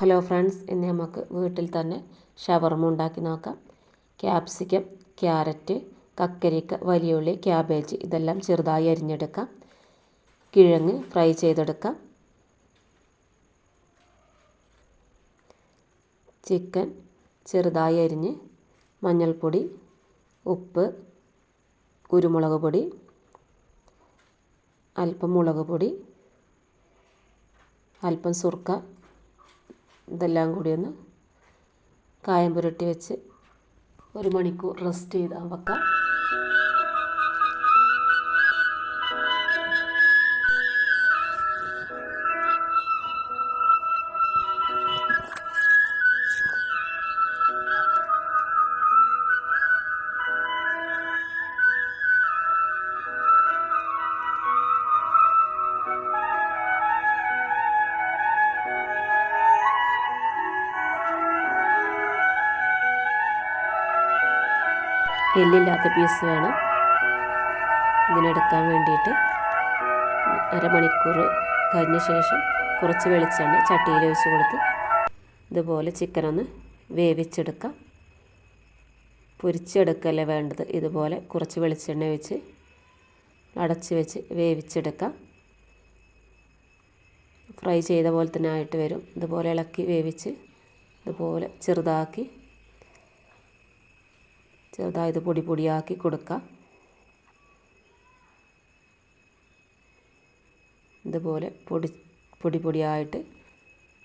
Hello friends ഇന്ന് നമുക്ക് വീട്ടിൽ തന്നെ ഷവർമ ഉണ്ടാക്കി നോക്കാം. ക്യാപ്സിക്കം ക്യാരറ്റ് കക്കരിക്ക വലിയുള്ളി ക്യാബേജ് ഇതെല്ലാം ചെറുതായി അരിഞ്ഞെടുക്കാം. കിഴങ്ങ് ഫ്രൈ ചെയ്തെടുക്കാം. ചിക്കൻ ചെറുതായി അരിഞ്ഞ് മഞ്ഞൾപ്പൊടി ഉപ്പ് കുരുമുളക് പൊടി അല്പം മുളക് പൊടി അല്പം സുർക്ക ഇതെല്ലാം കൂടി ഒന്ന് കായം പുരട്ടി വെച്ച് ഒരു മണിക്കൂർ റെസ്റ്റ് ചെയ്താൽ വെക്കാം. എല്ലില്ലാത്ത പീസ് വേണം. ഇതിനെടുക്കാൻ വേണ്ടിയിട്ട് അരമണിക്കൂർ കഴിഞ്ഞ ശേഷം കുറച്ച് വെളിച്ചെണ്ണ ചട്ടിയിൽ ഒഴിച്ച് കൊടുത്ത് ഇതുപോലെ ചിക്കൻ ഒന്ന് വേവിച്ചെടുക്കാം. പൊരിച്ചെടുക്കല്ലേ വേണ്ടത്? ഇതുപോലെ കുറച്ച് വെളിച്ചെണ്ണ വെച്ച് അടച്ച് വെച്ച് വേവിച്ചെടുക്കാം. ഫ്രൈ ചെയ്ത പോലെ തന്നെ ആയിട്ട് വരും. ഇതുപോലെ ഇളക്കി വേവിച്ച് ഇതുപോലെ ചെറുതാക്കി ചെറുതായത് പൊടി പൊടിയാക്കി കൊടുക്കുക ഇതുപോലെ പൊടി പൊടി പൊടിയായിട്ട്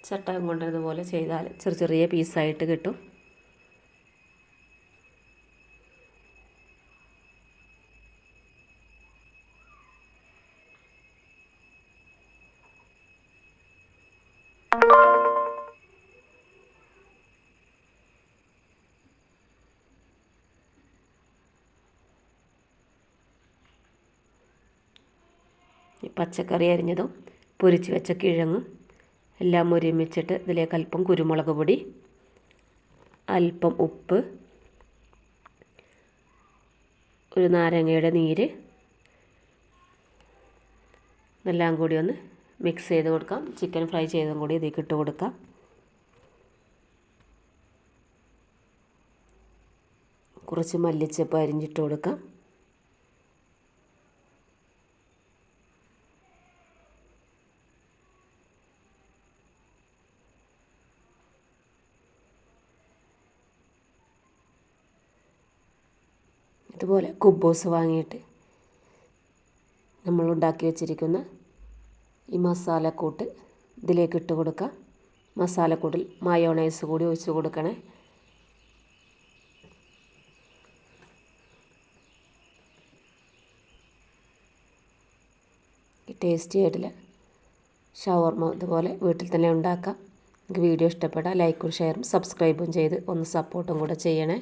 ചട്ടകം കൊണ്ട് ഇതുപോലെ ചെയ്താൽ ചെറിയ ചെറിയ പീസായിട്ട് കിട്ടും. പച്ചക്കറി അരിഞ്ഞതും പൊരിച്ച് വെച്ച കിഴങ്ങും എല്ലാം ഒരുമിച്ചിട്ട് ഇതിലേക്ക് അല്പം കുരുമുളക് പൊടി അല്പം ഉപ്പ് ഒരു നാരങ്ങയുടെ നീര്. എല്ലാം കൂടി ഒന്ന് മിക്സ് ചെയ്ത് കൊടുക്കാം. ചിക്കൻ ഫ്രൈ ചെയ്തും കൂടി ഇതിലേക്ക് ഇട്ട് കൊടുക്കാം. കുറച്ച് മല്ലിച്ചപ്പ് അരിഞ്ഞിട്ട് കൊടുക്കാം. ഇതുപോലെ കുബ്ബോസ് വാങ്ങിയിട്ട് നമ്മൾ ഉണ്ടാക്കി വെച്ചിരിക്കുന്ന ഈ മസാലക്കൂട്ട് ഇതിലേക്ക് ഇട്ട് കൊടുക്കുക മസാലക്കൂട്ടിൽ മയോണൈസ് കൂടി ഒഴിച്ച് കൊടുക്കണേ. ടേസ്റ്റി ആയിട്ടില്ല ഷവർമ ഇതുപോലെ വീട്ടിൽ തന്നെ ഉണ്ടാക്കാം. നിങ്ങൾക്ക് വീഡിയോ ഇഷ്ടപ്പെട്ടാൽ ലൈക്കും ഷെയറും സബ്സ്ക്രൈബും ചെയ്ത് ഒന്ന് സപ്പോർട്ടും കൂടെ ചെയ്യണേ.